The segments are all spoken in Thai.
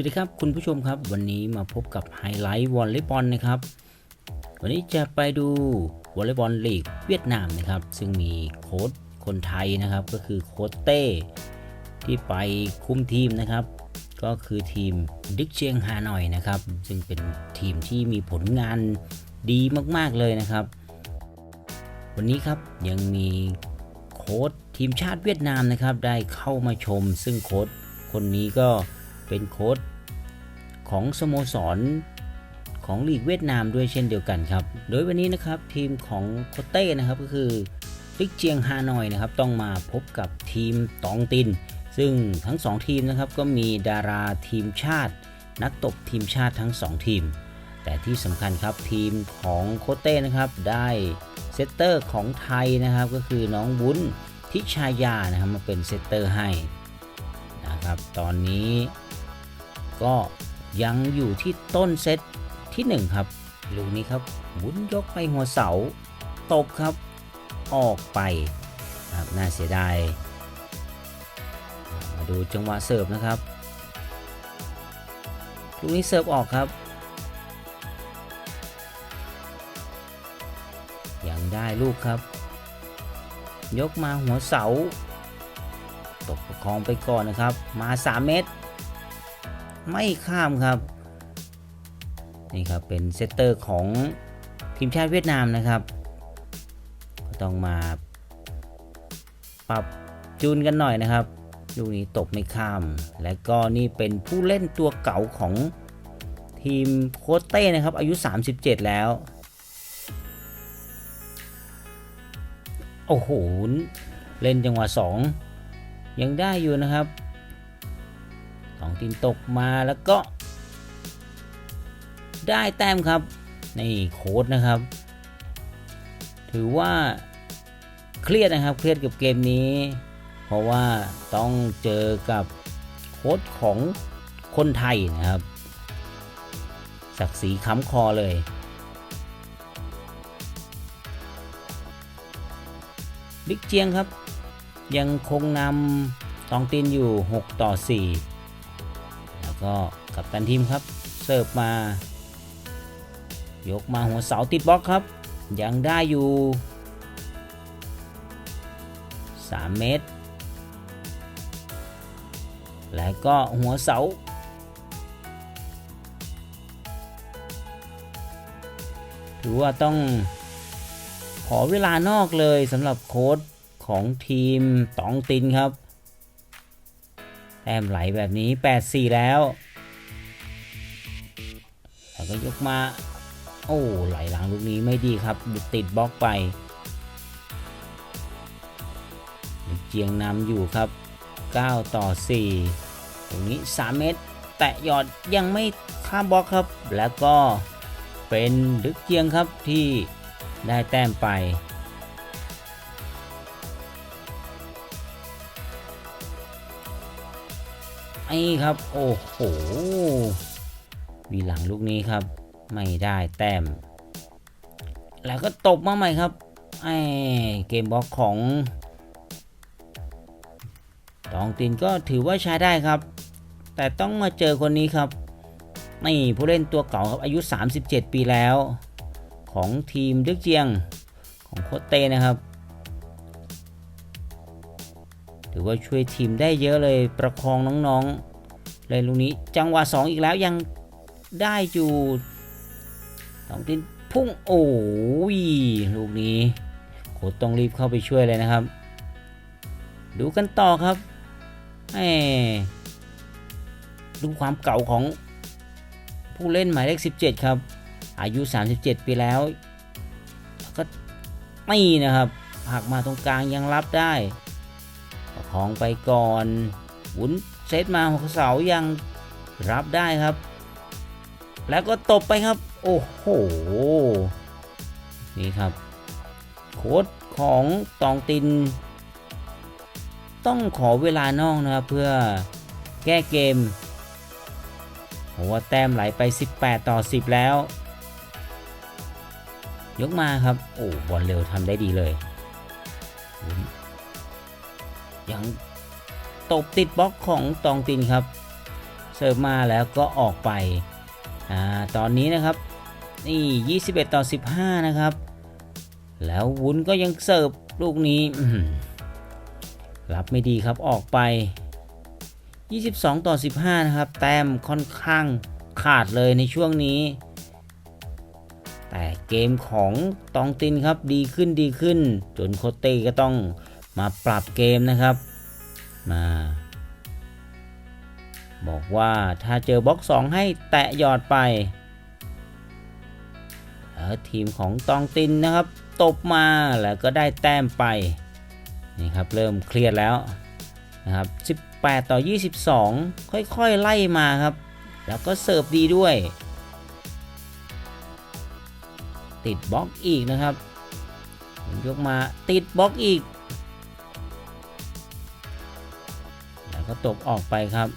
สวัสดีครับคุณผู้ชมครับ วันนี้มาพบกับไฮไลท์วอลเลย์บอลนะครับ วันนี้จะไปดูวอลเลย์บอลลีกเวียดนามนะครับ ซึ่งมีโค้ชคนไทยนะครับ ก็คือโค้ชเต้ที่ไปคุมทีมนะครับ ก็คือทีมดิกเชียงฮานอยนะครับ ซึ่งเป็นทีมที่มีผลงานดีมากๆเลยนะครับ วันนี้ครับยังมีโค้ชทีมชาติเวียดนามนะครับ ได้เข้ามาชม ซึ่งโค้ชคนนี้ก็เป็นโค้ชของสโมสรของลีกเวียดนามด้วยเช่นเดียวกันครับ โดยวันนี้นะครับทีมของโคเต้นะครับก็คือลิกเจียงฮานอยนะครับต้องมาพบกับทีมตองติน ซึ่งทั้ง 2 ทีมนะครับก็มีดาราทีมชาติ นักตบทีมชาติทั้ง 2 ทีม แต่ที่สำคัญครับทีมของโคเต้นะครับได้เซตเตอร์ของไทยนะครับก็คือน้องวุ้นทิชายานะครับมาเป็นเซตเตอร์ให้นะครับตอนนี้ ก็ยังอยู่ที่ต้นเซตที่ 1 ครับ ลูกนี้ครับวุ้นยกไปหัวเสาตบครับ ออกไปนะครับน่าเสียดายมาดูจังหวะเสิร์ฟนะครับ ลูกนี้เสิร์ฟออกครับ ยังได้ลูกครับ ยกมาหัวเสา ตกประคองไปก่อนนะครับ มา 3 เมตร ไม่ข้ามครับ นี่ครับเป็นเซตเตอร์ของทีมชาติเวียดนามนะครับก็ต้องมาปรับจูนกันหน่อยนะครับลูกนี้ตกไม่ข้าม และก็นี่เป็นผู้เล่นตัวเก่าของทีมโคเต้นะครับ อายุ 37 แล้ว โอ้โห เล่นจังหวะ 2 ยังได้อยู่นะครับ สองทีมตกมาแล้วก็ ได้แต้มครับนี่โค้ดนะครับ ถือว่าเครียดนะครับเครียดกับเกมนี้ เพราะว่าต้องเจอกับโค้ดของคนไทยนะครับศักดิ์ศรีค้ำคอเลย บิ๊กเจียงครับ ยังคงนำตองตินอยู่ 6 ต่อ 4 ก็กับตันทีมครับ เสิร์ฟมา ยกมาหัวเสาติดบล็อกครับ ยังได้อยู่ 3 เมตร แล้วก็หัวเสาถือว่าต้องขอเวลานอกเลยสำหรับโค้ดของทีมตองตินครับ แต้มไหลแบบนี้ 8-4 แล้ว แล้วก็ยกมา โอ้ไหลหลังลูกนี้ไม่ดีครับติดบล็อกไปเจียงนำอยู่ครับ 9 ต่อ 4 ตรงนี้ 3 เมตร แตะยอดยังไม่ข้ามบล็อกครับ แล้วก็เป็นดึกเจียงครับที่ได้แต้มไป ไอ้ครับ โอ้โหวีหลังลูกนี้ครับ ไม่ได้แต้ม แล้วก็ตบมาใหม่ครับไอ้เกมบล็อกของตองตินก็ถือว่าใช้ได้ครับ แต่ต้องมาเจอคนนี้ครับ นี่ผู้เล่นตัวเก่าครับอายุ 37 ปีแล้ว ของทีมดึกเจียงของโคเต้นะครับ ถือว่าช่วยทีมได้เยอะเลยประคองน้องๆ เลยลูกนี้จังหวะ 2 อีกแล้วยังได้อยู่ตองตินพุ่งโอ้ยลูกนี้โคต้องรีบเข้าไปช่วยเลยนะครับ ดูกันต่อครับแหมดูความเก่าของผู้เล่นหมายเลข 17 ครับ อายุ 37 ปีแล้ว ก็ไม่นะครับหักมาตรงกลางยังรับได้ ประคองไปก่อนหมุนเซตมาหัวเสายังรับได้ครับ แล้วก็ตบไปครับ โอ้โห นี่ครับ โค้ดของตองติน ต้องขอเวลานอกนะครับ เพื่อแก้เกมเพราะว่าแต้มไหลไป 18 ต่อ 10 แล้ว ยกมาครับ โอ้บอลเร็วทำได้ดีเลย ยังตบติดบล็อกของตองตินครับ เสิร์ฟมาแล้วก็ออกไปอ่าตอนนี้นะครับนี่21 ต่อ 15 นะครับ แล้ววุ้นก็ยังเสิร์ฟลูกนี้รับไม่ดีครับออกไป 22 ต่อ 15 นะครับ แต้มค่อนข้างขาดเลยในช่วงนี้ แต่เกมของตองตินครับดีขึ้นดีขึ้น จนโคเต้ก็ต้อง มาปรับเกมนะครับ มา บอกว่าถ้าเจอบล็อก 2 ให้แตะหยอดไปแล้วทีมของตองตินนะครับ ตบมาแล้วก็ได้แต้มไป นี่ครับ เริ่มเครียดแล้วนะครับ 18 ต่อ 22 ค่อยๆ ไล่มาครับ แล้วก็เสิร์ฟดีด้วย ติดบล็อกอีกนะครับยกมาติดบล็อกอีก ก็ตบออกไปครับ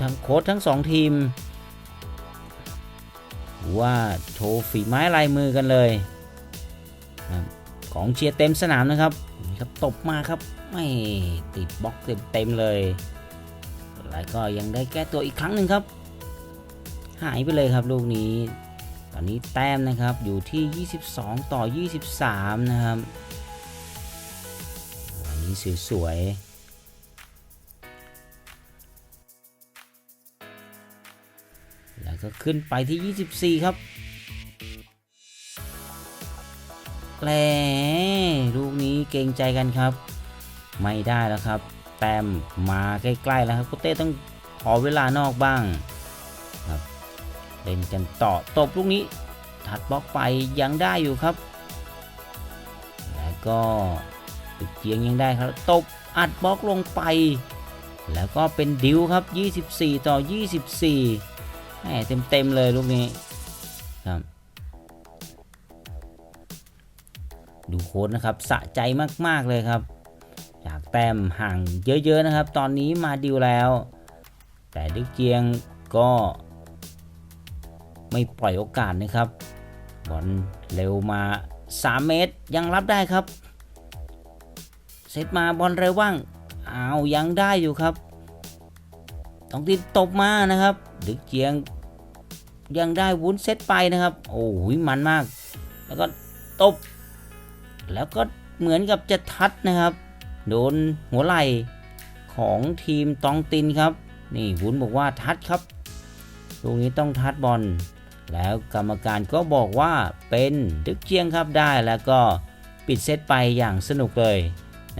ทั้งโค้ชทั้งสองทีม ว่าโชว์ฝีไม้ลายมือกันเลยของเชียร์เต็มสนามนะครับนี่ครับตบมาครับไม่ติดบล็อกเต็มเต็มๆเลยแล้วก็ยังได้แก้ตัวอีกครั้งหนึ่งครับ หายไปเลยครับลูกนี้ ตอนนี้แต้มนะครับอยู่ที่ 22 ต่อ 23 นะครับ สวยๆ แล้วก็ขึ้นไปที่ 24 ครับแหลลูกนี้เกรงใจกันครับ ไม่ได้แล้วครับ แต้มมาใกล้ๆแล้วครับโคเต้ต้องขอเวลานอกบ้างครับเล่นกันต่อตบลูกนี้ถัดบล็อกไปยังได้อยู่ครับ แล้วก็ ตึกเจียงยังได้ครับ ตบอัดบล็อกลงไป แล้วก็เป็นดิวครับ 24 ต่อ 24แหมเต็มๆเลยลูกนี้ครับ ดูโค้ดนะครับ สะใจมากๆเลยครับ จากแต้มห่างเยอะๆนะครับ ตอนนี้มาดิวแล้ว แต่ดึกเจียงก็ไม่ปล่อยโอกาสนะครับบอลเร็วมา 3 เมตรยังรับได้ครับ เซตมาบอลเร็วบ้างอ้าวยังได้อยู่ครับต้องติดตบมานะครับ ดึกเจียงยังได้วุ้นเซตไปนะครับ โอ้ยมันมาก แล้วก็ตบ แล้วก็เหมือนกับจะทัดนะครับ โดนหัวไหล่ของทีมตองตินครับ นี่วุ้นบอกว่าทัดครับตรงนี้ต้องทัดบอล แล้วกรรมการก็บอกว่าเป็นดึกเจียงครับได้แล้วก็ปิดเซตไปอย่างสนุกเลย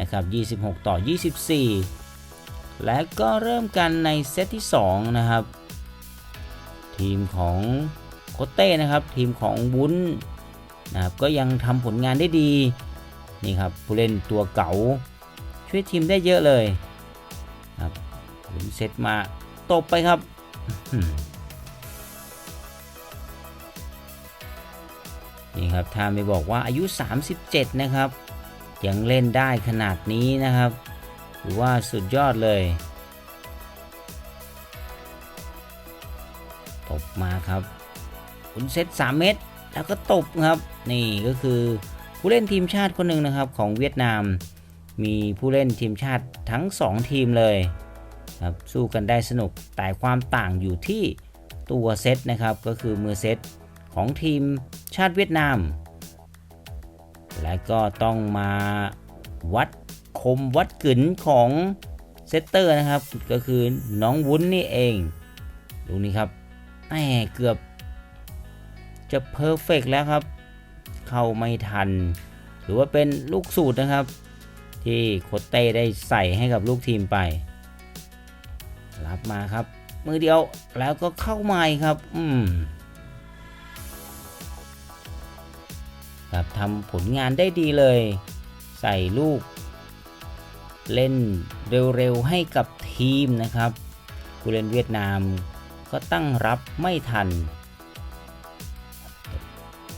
นะครับ 26 ต่อ 24 และก็เริ่มกันในเซตที่ 2 นะครับ ทีมของโคเต้นะครับ ทีมของวุ้นนะครับก็ยังทำผลงานได้ดี นี่ครับผู้เล่นตัวเก่า ช่วยทีมได้เยอะเลยครับวุ้นเซตมาตบไปครับนี่ครับถ้าไม่บอกว่าอายุ 37 นะครับ ยังเล่นได้ขนาดนี้นะครับถือว่าสุดยอดเลย ตบมาครับคุณเซต3 เม็ดแล้วก็ตบครับ นี่ก็คือผู้เล่นทีมชาติคนหนึ่งนะครับของเวียดนาม มีผู้เล่นทีมชาติทั้ง 2 ทีมเลยครับสู้กันได้สนุกแต่ความต่างอยู่ที่ตัวเซตนะครับ ก็คือมือเซตของทีมชาติเวียดนาม และก็ต้องมาวัดคมวัดกึ๋นของเซตเตอร์นะครับ ก็คือน้องวุ้นนี่เอง ดูนี่ครับแหมเกือบจะเพอร์เฟกแล้วครับ เข้าไม่ทัน หรือว่าเป็นลูกสูตรนะครับ ที่โคตเต้ได้ใส่ให้กับลูกทีมไป รับมาครับ มือเดียวแล้วก็เข้ามาครับ อืม ครับทำผลงานได้ดีเลย ใส่ลูก เล่นเร็วๆให้กับทีมนะครับผู้เล่นเวียดนามก็ตั้งรับไม่ทัน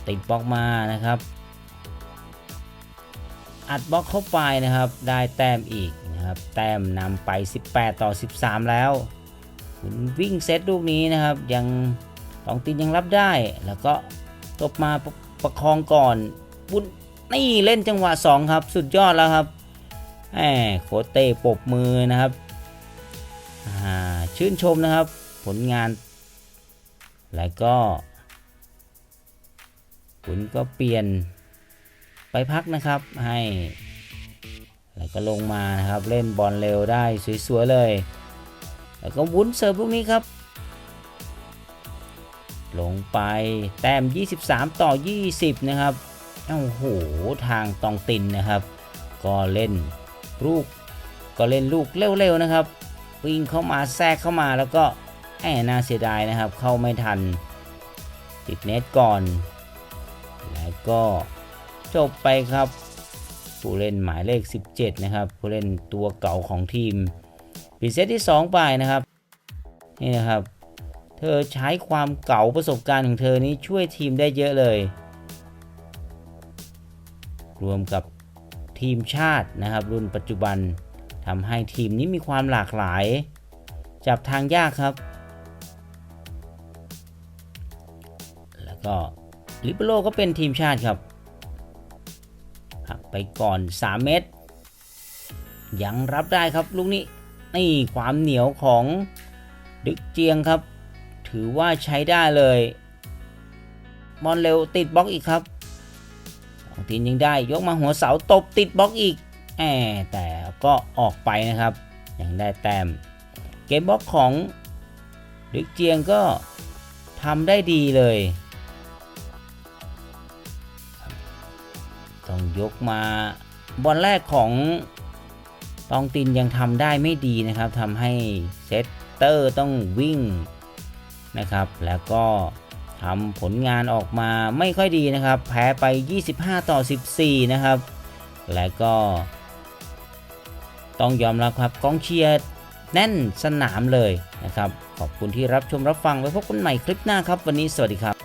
ติดบล็อกมานะครับ อัดบล็อกเข้าไปนะครับ ได้แต้มอีกนะครับ แต้มนำไป 18 ต่อ 13 แล้วคุณวิ่งเซตลูกนี้นะครับ ยังตองตินยังรับได้ แล้วก็ตบมา ประคองก่อนบุญนี่เล่นจังหวะ 2 ครับ สุดยอดแล้วครับแหมโคเต้ปบมือนะครับชื่นชมนะครับ ผลงาน แล้วก็คุณก็เปลี่ยนไปพักนะครับให้ แล้วก็ลงมานะครับเล่นบอลเร็วได้สวยๆเลย แล้วก็วุ้นเสิร์ฟลูกนี้ครับ ลงไปแต้ม 23 ต่อ 20 นะครับโอ้โหทางตองตินนะครับ ก็เล่นลูกก็เล่นลูกเร็วๆนะครับวิ่งเข้ามาแทรกเข้ามาแล้วก็แอบน่าเสียดายนะครับ เข้าไม่ทัน ติดเน็ตก่อน แล้วก็จบไปครับ ผู้เล่นหมายเลข 17 นะครับ ผู้เล่นตัวเก่าของทีมปีเซตที่ 2 ไปนะครับ นี่นะครับ เธอใช้ความเก่าประสบการณ์ของเธอนี้ช่วยทีมได้เยอะเลย รวมกับทีมชาตินะครับ รุ่นปัจจุบันทำให้ทีมนี้มีความหลากหลาย จับทางยากครับ แล้วก็ลิเบโรก็เป็นทีมชาติครับหักไปก่อน 3 เมตร ยังรับได้ครับลูกนี้นี่ความเหนียวของดึกเจียงครับ ถือว่าใช้ได้เลยบอลเร็วติดบล็อกอีกครับ ของทีนยังได้ยกมาหัวเสาตบติดบล็อกอีกแอบแต่ก็ออกไปนะครับ ยังได้แต้มเกมบล็อกของดึกเจียงก็ทำได้ดีเลย ต้องยกมาบอลแรกของตองตินยังทำได้ไม่ดีนะครับทำให้เซตเตอร์ต้องวิ่ง นะครับ แล้วก็ทำผลงานออกมาไม่ค่อยดีนะครับ แพ้ไป 25 ต่อ 14 นะครับ และก็ ต้องยอมรับครับกองเชียร์แน่นสนามเลยนะครับ ขอบคุณที่รับชมรับฟังไว้พบกันใหม่คลิปหน้าครับ วันนี้สวัสดีครับ